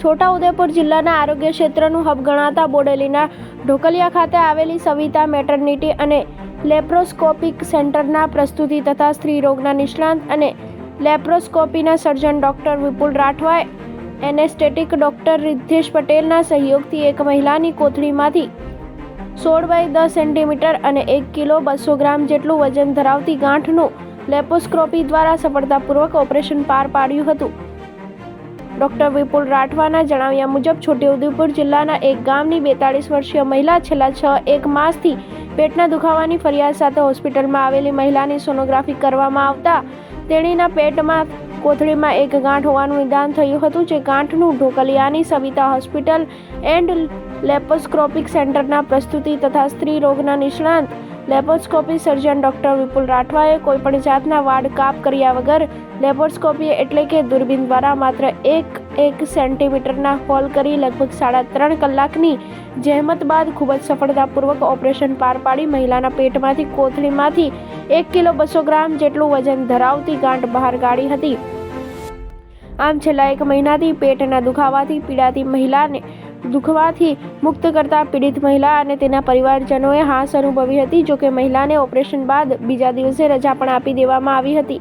છોટાઉદેપુર જિલ્લાના આરોગ્ય ક્ષેત્રનું હબ ગણાતા બોડેલીના ઢોકલિયા ખાતે આવેલી સવિતા મેટર્નિટી અને લેપ્રોસ્કોપિક સેન્ટરના પ્રસ્તુતિ તથા સ્ત્રી રોગના નિષ્ણાંત અને લેપ્રોસ્કોપીના સર્જન ડૉક્ટર વિપુલ રાઠવાએ એનેસ્થેટિક ડૉક્ટર રિદ્ધેશ પટેલના સહયોગથી એક મહિલાની કોથળીમાંથી સોળ બાય દસ સેન્ટીમીટર અને એક કિલો બસો ગ્રામ જેટલું વજન ધરાવતી ગાંઠનું લેપોસ્કોપી દ્વારા સફળતાપૂર્વક ઓપરેશન પાર પાડ્યું હતું. ડોક્ટર વિપુલ રાઠવાના જણાવ્યા મુજબ છોટાઉદેપુર જિલ્લાના એક ગામની બેતાળીસ વર્ષીય મહિલા છેલ્લા છ, એક માસથી પેટના દુખાવાની ફરિયાદ સાથે હોસ્પિટલમાં આવેલી મહિલાની સોનોગ્રાફી કરવામાં આવતા તેણીના પેટમાં કોથળીમાં એક ગાંઠ હોવાનું નિદાન થયું હતું જે ગાંઠનું ઢોકલિયાની સવિતા હોસ્પિટલ એન્ડ લેપોસ્કોપિક સેન્ટરના પ્રસ્તુતિ તથા સ્ત્રી રોગના નિષ્ણાંત લેપોસ્કોપી સર્જન ડોક્ટર વિપુલ રાઠવાએ કોઈપણ જાતના વાડ કાપ કર્યા વગર લેપોસ્કોપી એટલે કે દૂરબીન દ્વારા માત્ર એક એક સેન્ટીમીટરના હોલ કરી લગભગ સાડા ત્રણ કલાકની જહેમત બાદ ખૂબ જ સફળતાપૂર્વક ઓપરેશન પાર પાડી મહિલાના પેટમાંથી, કોથળીમાંથી એક કિલો બસો ગ્રામ જેટલું વજન ધરાવતી ગાંઠ બહાર કાઢી હતી. આમ છેલ્લા એક મહિનાથી પેટના દુખાવાથી પીડાતી મહિલાને દુખવાથી મુક્ત કરતા પીડિત મહિલા અને તેના પરિવારજનોએ હાશ અનુભવી હતી, જોકે મહિલાને ઓપરેશન બાદ બીજા દિવસે રજા પણ આપી દેવામાં આવી હતી.